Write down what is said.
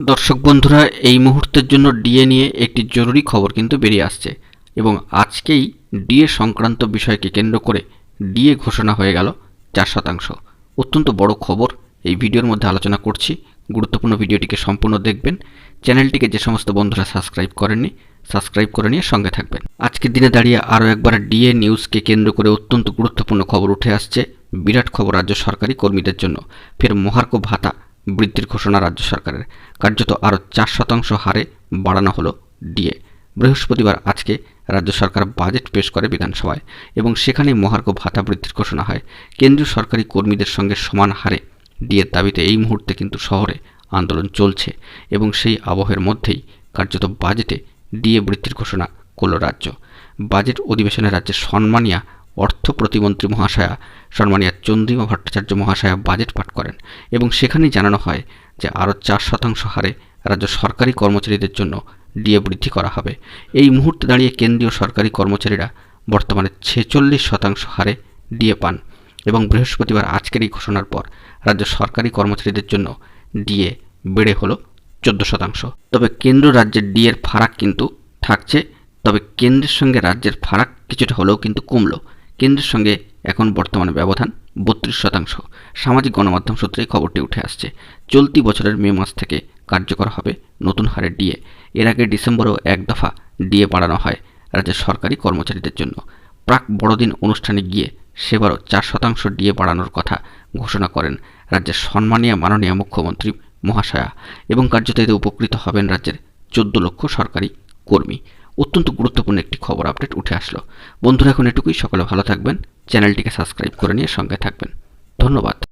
দর্শক বন্ধুরা, এই মুহূর্তের জন্য ডিএ নিয়ে একটি জরুরি খবর কিন্তু বেরিয়ে আসছে এবং আজকেই ডিএ সংক্রান্ত বিষয়কে কেন্দ্র করে ডিএ ঘোষণা হয়ে গেল চার শতাংশ। অত্যন্ত বড় খবর, এই ভিডিওর মধ্যে আলোচনা করছি। গুরুত্বপূর্ণ ভিডিওটিকে সম্পূর্ণ দেখবেন। চ্যানেলটিকে যে সমস্ত বন্ধুরা সাবস্ক্রাইব করেননি, সাবস্ক্রাইব করে নিয়ে সঙ্গে থাকবেন। আজকের দিনে দাঁড়িয়ে আরও একবার ডিএ নিউজকে কেন্দ্র করে অত্যন্ত গুরুত্বপূর্ণ খবর উঠে আসছে। বিরাট খবর রাজ্য সরকারি কর্মীদের জন্য। ফের মহার্ঘ ভাতা বৃদ্ধির ঘোষণা রাজ্য সরকারের। কার্যত আরও চার শতাংশ হারে বাড়ানো হলো ডিএ। বৃহস্পতিবার আজকে রাজ্য সরকার বাজেট পেশ করে বিধানসভায় এবং সেখানে মহার্ঘ ভাতা বৃদ্ধির ঘোষণা হয়। কেন্দ্রীয় সরকারি কর্মীদের সঙ্গে সমান হারে ডিএর দাবিতে এই মুহূর্তে কিন্তু শহরে আন্দোলন চলছে এবং সেই আবহের মধ্যেই কার্যত বাজেটে ডিএ বৃদ্ধির ঘোষণা করল রাজ্য। বাজেট অধিবেশনে রাজ্যের সম্মানিয়া অর্থ প্রতিমন্ত্রী মহাশয়া সম্মানিয়া চন্দ্রিমা ভট্টাচার্য মহাশয়া বাজেট পাঠ করেন এবং সেখানেই জানানো হয় যে আরও চার শতাংশ হারে রাজ্য সরকারি কর্মচারীদের জন্য ডিএ বৃদ্ধি করা হবে। এই মুহূর্তে দাঁড়িয়ে কেন্দ্রীয় সরকারি কর্মচারীরা বর্তমানে ছেচল্লিশ শতাংশ হারে ডিএ পান এবং বৃহস্পতিবার আজকের এই ঘোষণার পর রাজ্য সরকারি কর্মচারীদের জন্য ডিএ বেড়ে হলো চোদ্দ শতাংশ। তবে কেন্দ্র রাজ্যের ডিএর ফারাক কিন্তু থাকছে, তবে কেন্দ্রের সঙ্গে রাজ্যের ফারাক কিছুটা হলেও কিন্তু কমলো। কেন্দ্রের সঙ্গে এখন বর্তমানে ব্যবধান বত্রিশ শতাংশ। সামাজিক গণমাধ্যম সূত্রে খবরটি উঠে আসছে, চলতি বছরের মে মাস থেকে কার্যকর হবে নতুন হারে ডিএ। এর আগে ডিসেম্বরেও এক দফা ডিএ বাড়ানো হয় রাজ্যের সরকারি কর্মচারীদের জন্য। প্রাক বড়দিন অনুষ্ঠানে গিয়ে সেবারও চার শতাংশ ডিএ বাড়ানোর কথা ঘোষণা করেন রাজ্যের সম্মানীয় মাননীয় মুখ্যমন্ত্রী মহাশয়া এবং কার্যত উপকৃত হবেন রাজ্যের চোদ্দ লক্ষ সরকারি কর্মী। অত্যন্ত গুরুত্বপূর্ণ একটি খবর আপডেট উঠে আসলো। বন্ধুরা, এখন এটুকুই। সকলে ভালো থাকবেন। চ্যানেলটিকে সাবস্ক্রাইব করে নিয়ে সঙ্গে থাকবেন। ধন্যবাদ।